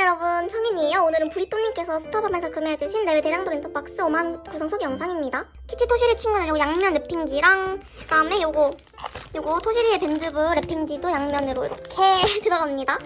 여러분. 청인이에요. 오늘은 브리또님께서 스토밤에서 구매해주신 내외 대량도 렌터박스 5만 구성 소개 영상입니다. 키치 토시리 친구들 요거 양면 랩핑지랑 그 다음에 요거 요거 토시리의 밴드부 랩핑지도 양면으로 이렇게 들어갑니다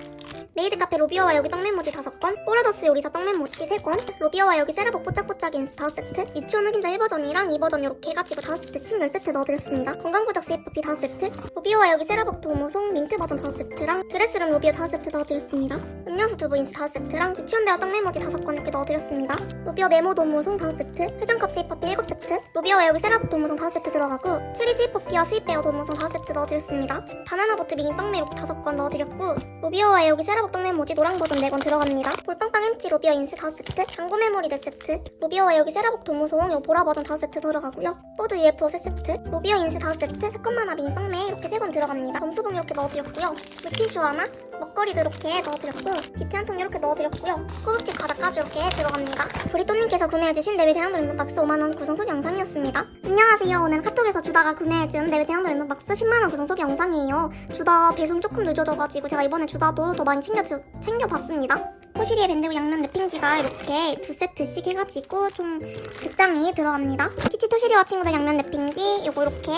메이드 카페 로비어와 여기 떡메모지 5건, 뽀라더스 요리사 떡메모지 3건, 로비어와 여기 세라복 뽀짝뽀짝 인스 5세트, 유치원 흑임자 1버전이랑 2버전 이렇게 해가지고 5세트씩 10세트 넣어드렸습니다. 건강부적 세이프피 5세트, 로비어와 여기 세라복 도모송 민트 버전 5세트랑 드레스룸 로비어 5세트 넣어드렸습니다. 음료수 두부 인스 5세트랑 유치원 배어 떡메모지 5건 이렇게 넣어드렸습니다. 로비어 메모 도모송 5세트, 회전컵 세이프피 7 세트, 로비어와 여기 세라복 도모송 5세트 들어가고, 체리 세이프피와 스윗 베어 도모송 5세트 넣어드렸습니다. 바나나 보트 미니 떡메로 5건 넣어드렸고, 로비어와 여기 세라복 떡메 모지 노랑 버전 4건 들어갑니다. 볼빵빵 햄치 로비어 인스 5세트, 장고 메모리 4세트, 로비어와 여기 세라복 도무송 요 보라 버전 5세트 들어가고요. 보드 UFO 3세트, 로비어 인스 5세트, 사건만화 민 빵매 이렇게 3건 들어갑니다. 점수봉 이렇게 넣어드렸고요. 물티슈 하나, 먹거리도 이렇게 넣어드렸고, 디트 한통 이렇게 넣어드렸고요. 꼬북집 과자까지 이렇게 들어갑니다. 브리또님께서 구매해주신 네비 대량도 랜덤박스 5만원 구성 소개 영상이었습니다. 안녕하세요. 오늘 카톡에서 주다가 구매해준 네비 대량도 랜덤박스 10만원 구성 소개 영상이에요. 주다 배송 조금 늦어져가지고 제가 이번에 주다도 더 많이 챙겨, 챙겨봤습니다. 포시리의 밴드고 양면 랩핑지가 이렇게 두 세트씩 해가지고 총 100장이 들어갑니다. 키치 토시리와 친구들 양면 랩핑지 요거 이렇게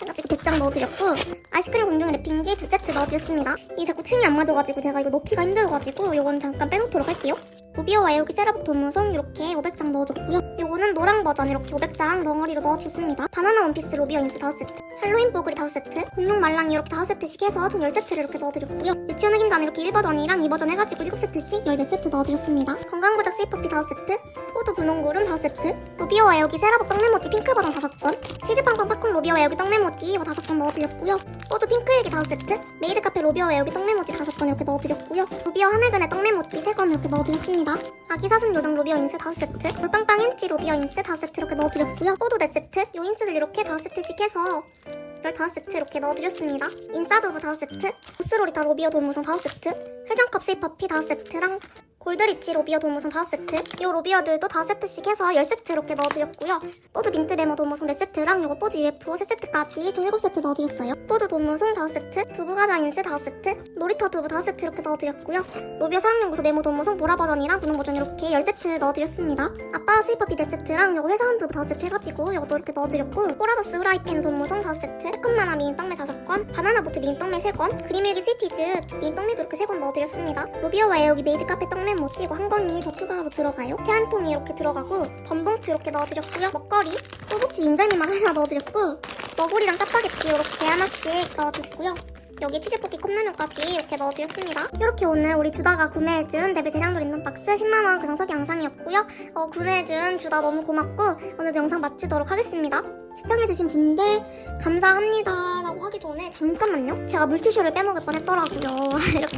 해가지고 100장 넣어드렸고 아이스크림 공룡 랩핑지 두 세트 넣어드렸습니다. 이게 자꾸 층이 안 맞아가지고 제가 이거 넣기가 힘들어가지고 요건 잠깐 빼놓도록 할게요. 로비어와 에오기 세라복 도무송 이렇게 500장 넣어줬고요. 요거는 노랑 버전 이렇게 500장 덩어리로 넣어줬습니다. 바나나 원피스 로비어 인스 5세트, 할로윈 뽀글이 5세트, 공룡 말랑이 이렇게 5세트씩 해서 총 10세트를 이렇게 넣어드렸고요. 유치원 흑임단 이렇게 1버전이랑 2버전 해가지고 7세트씩 14세트 넣어드렸습니다. 건강부적 세이퍼피 5세트, 포드 분홍구름 5세트, 로비어와 에오기 세라복 떡메모지 핑크 버전 5건, 치즈빵빵 팝콘 로비어와 에오기 떡메모지 이거 5건 넣어드렸고요. 포드 핑크 애기 5세트, 메이드 카페 로비어와 에오기 떡메모지 5건 이렇게 넣어드렸고요. 로비어 하늘그네 떡메모지 3건 이렇게 넣어드렸습니다. 아기 사슴 요정 로비어 인스 5세트, 볼빵빵 햄찌 로비어 인스 5세트 이렇게 넣어드렸고요. 포도 4세트, 요 인스들 이렇게 5세트씩 해서 15세트 이렇게 넣어드렸습니다. 인싸두부 5세트, 보스로리타 로비어 도무선 5세트, 회전컵 세이퍼피 5세트랑 골드리치 로비어 도무선 5세트, 요 로비어들도 5세트씩 해서 10세트 이렇게 넣어드렸고요. 보드 민트 데모 도무송 4세트랑 요거 보드 UFO 3세트까지 총 7세트 넣어드렸어요. 보드 도무송 5세트, 두부 과자 인스 5세트, 놀이터 두부 5세트 이렇게 넣어드렸고요. 로비어 사랑연구소 메모 도무송 보라 버전이랑 분홍 버전 이렇게 10세트 넣어드렸습니다. 아빠 스위퍼피 4세트랑 요거 회사 한두부 5세트 해가지고 요것도 이렇게 넣어드렸고 포라더스 후라이팬 도무송 5세트, 새콤만화 미인 떡메 5건, 바나나 보트 미인 떡메 3건, 그림일기 시티즈 미인 떡메도 이렇게 3건 넣어드렸습니다. 로비어와 에어기 메이드 카페 떡메 모찌 이거 한 건이 더 추가로 들어가요. 폐한 통이 이렇게 들어가고 덤봉투 이렇게 넣어드렸고요. 먹거리, 꼬북지 인절미만 하나 넣어드렸고 너구리랑 짜파게티 이렇게 하나씩 넣어줬고요. 여기 치즈볶이 컵라면까지 이렇게 넣어드렸습니다. 이렇게 오늘 우리 주다가 구매해준 데뷔 대량도 있는 박스 10만원 구성석이 영상이었고요. 어, 구매해준 주다 너무 고맙고 오늘도 영상 마치도록 하겠습니다. 시청해주신 분들 감사합니다 라고 하기 전에 잠깐만요. 제가 물티슈를 빼먹을 뻔했더라고요. 이렇게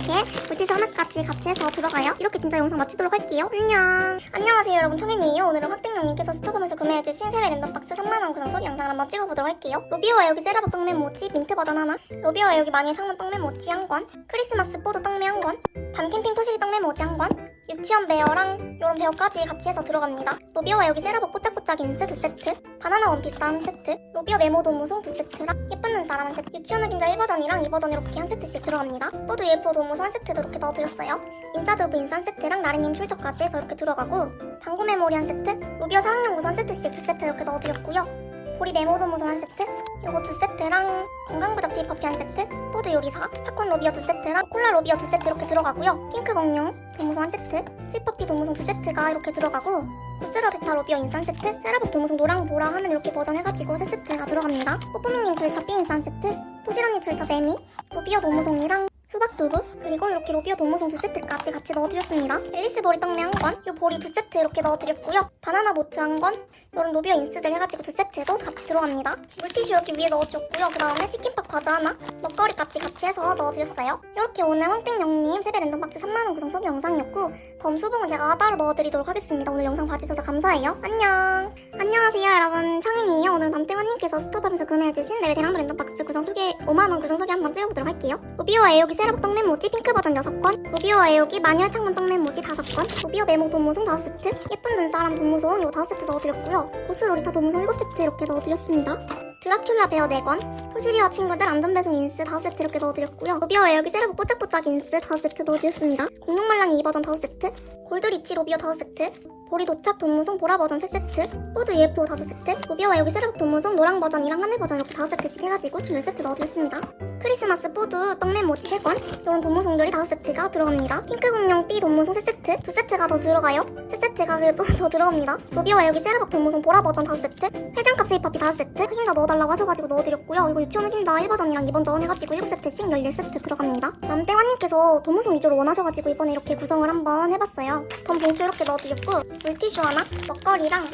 물티슈 하나까지 같이 해서 들어가요. 이렇게 진짜 영상 마치도록 할게요. 안녕. 안녕하세요 여러분 청인이에요. 오늘은 확땡영님께서 스토컴에서 구매해주신 세배 랜덤박스 3만원 구성석 영상을 한번 찍어보도록 할게요. 로비오와 여기 세라복 떡메 모찌 민트 버전 하나 로비오와 여기 마녀 창문 떡메 모찌 한 권, 크리스마스 포드 떡메 한 권, 밤캠핑 토시리 떡메 모찌 한 권, 유치원 베어랑 이런 베어까지 같이 해서 들어갑니다. 로비어와 여기 세라복 뽀짝뽀짝 인스 두 세트, 바나나 원피스 한세 트, 로비어 메모 도무송 두 세트랑 예쁜 눈사람 한 세트, 유치원 흑임자 1버전이랑 2버전 이렇게 한 세트씩 들어갑니다. 포드 예뻐 도무송 한 세트도 이렇게 넣어드렸어요. 인사드브 인사 한 세트랑 나리님 출처까지 해서 이렇게 들어가고 당구 메모리 한 세트, 로비어 사랑연구소 한 세트씩 두 세트 이렇게 넣어드렸고요. 보리 메모 도무송 한 세트, 요거 두 세트랑 건강부적 세이퍼피 한 세트, 포드 요리사, 팝콘 로비어 두 세트랑 콜라 로비어 두 세트 이렇게 들어가고요. 핑크 공룡 도무송 한 세트, 세이퍼피 도무송 두 세트가 이렇게 들어가고 부스러리타 로비어 인산 세트, 세라복 도무송 노랑 보라 하는 이렇게 버전 해가지고 세 세트가 들어갑니다. 뽀뽀미님 절차 삐 인산 세트, 토시랑님 절차 매미, 로비어 도무송이랑 수박 두부 그리고 이렇게 로비어 도무송 두 세트까지 같이 넣어드렸습니다. 앨리스 보리 떡메 한 건, 요 보리 두 세트 이렇게 넣어드렸고요. 바나나 보트 한 건, 이런 로비어 인스들 해가지고 두 세트도 같이 들어갑니다. 물티슈 이렇게 위에 넣어줬고요. 그 다음에 치킨밥 과자 하나, 먹거리까지 같이 해서 넣어드렸어요. 이렇게 오늘 황땡영님 세배 랜덤박스 3만원 구성 소개 영상이었고 범수봉은 제가 따로 넣어드리도록 하겠습니다. 오늘 영상 봐주셔서 감사해요. 안녕! 안녕하세요 여러분 청인이에요. 오늘 남땡원님께서 스토밤에서 구매해주신 내외 대량도 랜덤박스 구성 소개 5만원 구성 소개 한번 찍어보도록 할게요. 로비오와 에오기 세라복 떡메 모찌 핑크 버전 6건, 로비오와 에오기 마녀 창문 떡메 모찌 5건, 로비오 메모 도무송 5세트, 예쁜 눈사람 도무송 요 5세트 넣어드렸고요. 보스 로 리타 도무송 7세트 이렇게 넣어드렸습니다. 드라큘라 베어 4권, 토시리와 친구들 안전배송 인스 5세트 이렇게 넣어드렸고요. 로비어 에어기 세라복 뽀짝뽀짝 인스 5세트 넣어드렸습니다. 공룡말랑이 2버전 5세트, 골드 리치 로비어 5세트, 보리 도착 동무송 보라 버전 3세트, 보드 UFO 5세트, 로비어와 여기 세라복 동무송 노랑 버전이랑 하늘 버전 이렇게 5세트씩 해가지고 총 10세트 넣어드렸습니다. 크리스마스 보드 떡맨 모찌 3권, 이런 동무송들이 5세트가 들어갑니다. 핑크 공룡 B 동무송 3세트, 2세트가 더 들어가요. 3세트가 그래도 더 들어갑니다. 로비어와 여기 세라복 동무송 보라 버전 5세트, 회장값 세이퍼피 5세트, 흑임다 넣어달라고 하셔가지고 넣어드렸고요. 이거 유치원 흑임다 1버전이랑 2버전 해가지고 7세트씩 14세트 들어갑니다. 남땡화님께서 동무송 위주로 원하셔가지고 이번에 이렇게 구성을 한번 해봤어요. 덤 봉투 이렇게 넣어드렸고, 물티슈 하나, 먹거리랑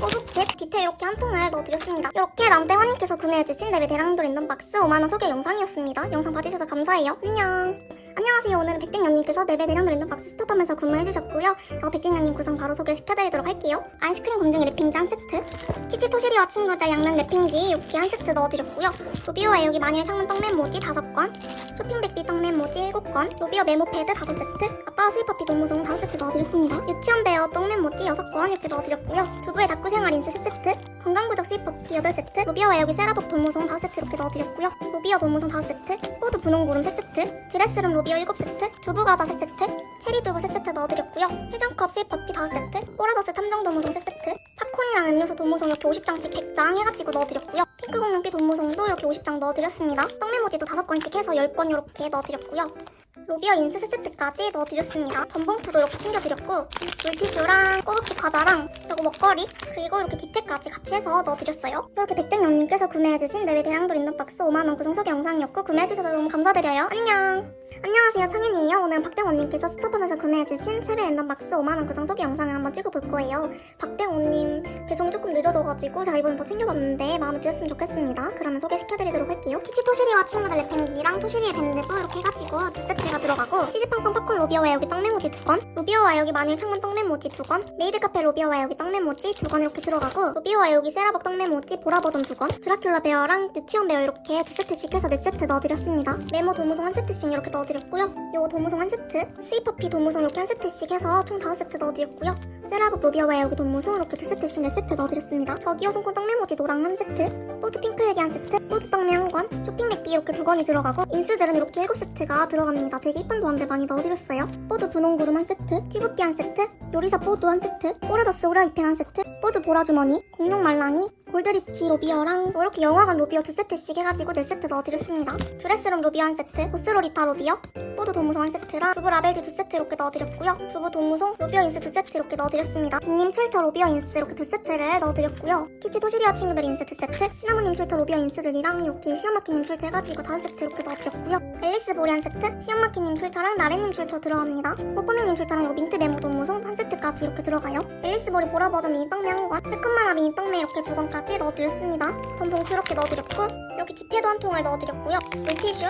꼬북칩, 디테일 이렇게 한 통을 넣어드렸습니다. 이렇게 남땡화님께서 구매해주신 랩의 대량도 랜덤 박스 5만원 소개 영상이었습니다. 영상 봐주셔서 감사해요. 안녕! 안녕하세요. 오늘은 백땡년님께서 랩의 대량도 랜덤 박스 스톱하면서 구매해주셨고요. 어, 백땡년님 구성 바로 소개시켜드리도록 할게요. 아이스크림 검증이 랩핑지 한 세트, 키치 토시리와 친구들 양면 랩핑지 이렇게 한 세트 넣어드렸고요. 로비오와 여기 마늘 창문 떡맨 모지 5건, 쇼핑백비 떡맨 모지 7건, 로비오 메모 패드 5세트, 아빠와 스위퍼피 동무송 5세트 넣어드렸습니다. 유치원 베어 떡맨 모지 6건 이렇게 넣어드렸고요. 두부의 다쿠생활 인스 3세트, 건강부적 스위퍼피 8세트, 로비어와 여기 세라복 동무송 5세트 이렇게 넣어드렸고요. 로비어 동무송 5세트, 포드 분홍구름 3세트, 드레스룸 로비어 7세트, 두부과자 3세트, 체리두부 3세트 넣어드렸고요. 회전컵 스위퍼피 5세트, 꼬라더스 탐정 동무송 3세트, 팝콘이랑 음료수 동무송 이렇게 50장씩 100장 해가지고 넣어드렸고요. 핑크공룡 삐 동무송도 이렇게 50장 넣어드렸습니다. 떡메모지도 5건씩 해서 10건 이렇게 넣어드렸고요. 로비어 인스 3세트까지 넣어드렸습니다. 전봉투도 이렇게 챙겨드렸고 물티슈랑 꼬북치 과자랑 그리고 먹거리 그리고 이렇게 기태까지 같이 해서 넣어드렸어요. 이렇게 백땡영님께서 구매해주신 내외 대량도 랜덤 박스 5만원 구성 소개 영상이었고 구매해주셔서 너무 감사드려요. 안녕! 안녕하세요 청현이에요. 오늘은 박대원님께서 스톱하면서 구매해주신 세배 랜덤 박스 5만원 구성 소개 영상을 한번 찍어볼 거예요. 박대원님 배송이 조금 늦어져가지고 제가 이번에 더 챙겨봤는데 마음에 드셨으면 좋겠습니다. 그러면 소개시켜드리도록 할게요. 키치 토시리와 친구들 랩팽기랑 토시리의 밴드부 이렇게 해가지고 두 세트 가 들어가고 치즈빵빵 팝콘 로비어와 여기 떡메모지 두 건, 로비어와 여기 마늘 창문 떡메모지 두 건, 메이드 카페 로비어와 여기 떡메모지 두 건 이렇게 들어가고 로비어와 여기 세라복 떡메모지 보라 버전 두 건, 드라큘라 베어랑 유치원 베어 이렇게 두 세트씩 해서 네 세트 넣어드렸습니다. 메모 도무송 한 세트씩 이렇게 넣어드렸고요. 요거 도무송 한 세트, 스위퍼피 도무송 이렇게 한 세트씩 해서 총 다섯 세트 넣어드렸고요. 세라복 로비어와 여기 도무송 이렇게 두 세트씩 네 세트 넣어드렸습니다. 저기요 손코 떡메모지 노랑 한 세트, 보드 핑크에게 한 세트, 보드 떡메 한 건, 쇼핑 맥비 이렇게 두 건이 들어가고 인스들은 이렇게 일곱 세트가 들어갑니다. 되게 이쁜 도안들 많이 넣어드렸어요. 보드 분홍 구름 한 세트, 튀부피 한 세트, 요리사 보드 한 세트, 오레더스 오라이펜 한 세트, 보드 보라주머니, 공룡 말랑이, 골드리치 로비어랑 이렇게 영화관 로비어 두 세트씩 해가지고 네 세트 넣어드렸습니다. 드레스룸 로비어 한 세트, 보스로리타 로비어, 보드 도무송 한 세트랑 두부 라벨지 두 세트 이렇게 넣어드렸고요. 두부 도무송, 로비어 인스 두 세트 이렇게 넣어드렸습니다. 빅님 출처 로비어 인스 이렇게 두 세트를 넣어드렸고요. 키치 도시리아 친구들 인스 두 세트, 시나모님 출처 로비어 인스들이랑 이렇게 시엄마키님 출처 해가지고 다섯 세트 이렇게 넣어드렸고요. 앨리스 보리 한 세트, 시엄마키님 출처랑 나래님 출처 들어갑니다. 뽀뽀미님 출처랑 요 민트 메모 도무송 한 세트까지 이렇게 들어가요. 앨리스 보리 보라 버전 미니 떡메 한 건, 새콤만화 미니 떡메 이렇게 두 건까지 넣어드렸습니다. 전 봉투 이렇게 넣어드렸고, 이렇게 기태도 한 통을 넣어드렸고요. 물티슈,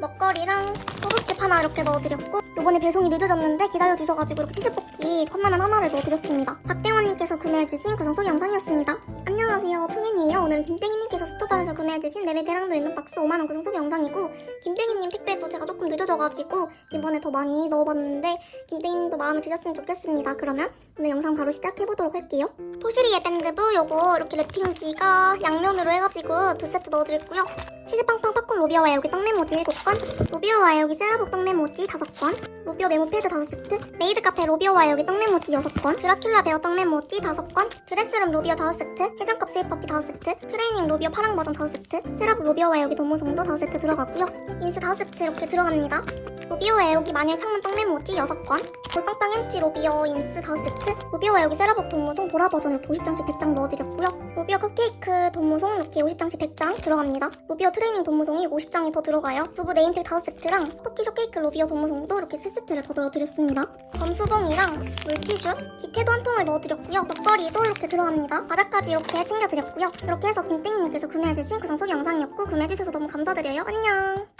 먹거리랑 소금칩 하나 이렇게 넣어드렸고 요번에 배송이 늦어졌는데 기다려주셔가지고 이렇게 치즈볶이 컵라면 하나를 넣어드렸습니다. 박대원님께서 구매해주신 구성 소개 영상이었습니다. 안녕하세요 청현이에요. 오늘은 김땡이님께서 스토바에서 구매해주신 레베대랑도 있는 박스 5만원 구성 소개 영상이고 김땡이님 택배도 제가 조금 늦어져가지고 이번에 더 많이 넣어봤는데 김땡이님도 마음에 드셨으면 좋겠습니다. 그러면 오늘 영상 바로 시작해보도록 할게요. 토시리의 밴드부 요거 이렇게 랩핑지가 양면으로 해가지고 두 세트 넣어드렸고요. 치즈빵빵 팝콘 로비어와 여기 떡메모지 7건, 로비어와 여기 세라복 떡메모지 5건, 로비어 메모 패드 5세트, 메이드 카페 로비어와 여기 떡메모지 6건, 드라큘라 베어 떡메모지 5건, 드레스룸 로비어 5세트, 회전컵 세이퍼피 5세트, 트레이닝 로비어 파랑 버전 5세트, 세라복 로비어와 여기 도무송도 5세트 들어가고요. 인스 5세트 이렇게 들어갑니다. 로비오와 여기 마늘 창문 떡메모지 6건, 볼빵빵 햄찌 로비어 인스 5세트, 로비오와 여기 세라복 동무송 보라 버전 이렇게 50장씩 100장 넣어드렸고요. 로비어 컵케이크 동무송 이렇게 50장씩 100장 들어갑니다. 로비어 트레이닝 동무송이 50장이 더 들어가요. 두부 네임택 5세트랑 토끼 쇼케이크 로비어 동무송도 이렇게 3세트를 더 넣어드렸습니다. 검수봉이랑 물티슈, 기태도 한 통을 넣어드렸고요. 먹거리도 이렇게 들어갑니다. 바닥까지 이렇게 챙겨드렸고요. 이렇게 해서 김땡이님께서 구매해주신 구성 소개 영상이었고 구매해주셔서 너무 감사드려요. 안녕!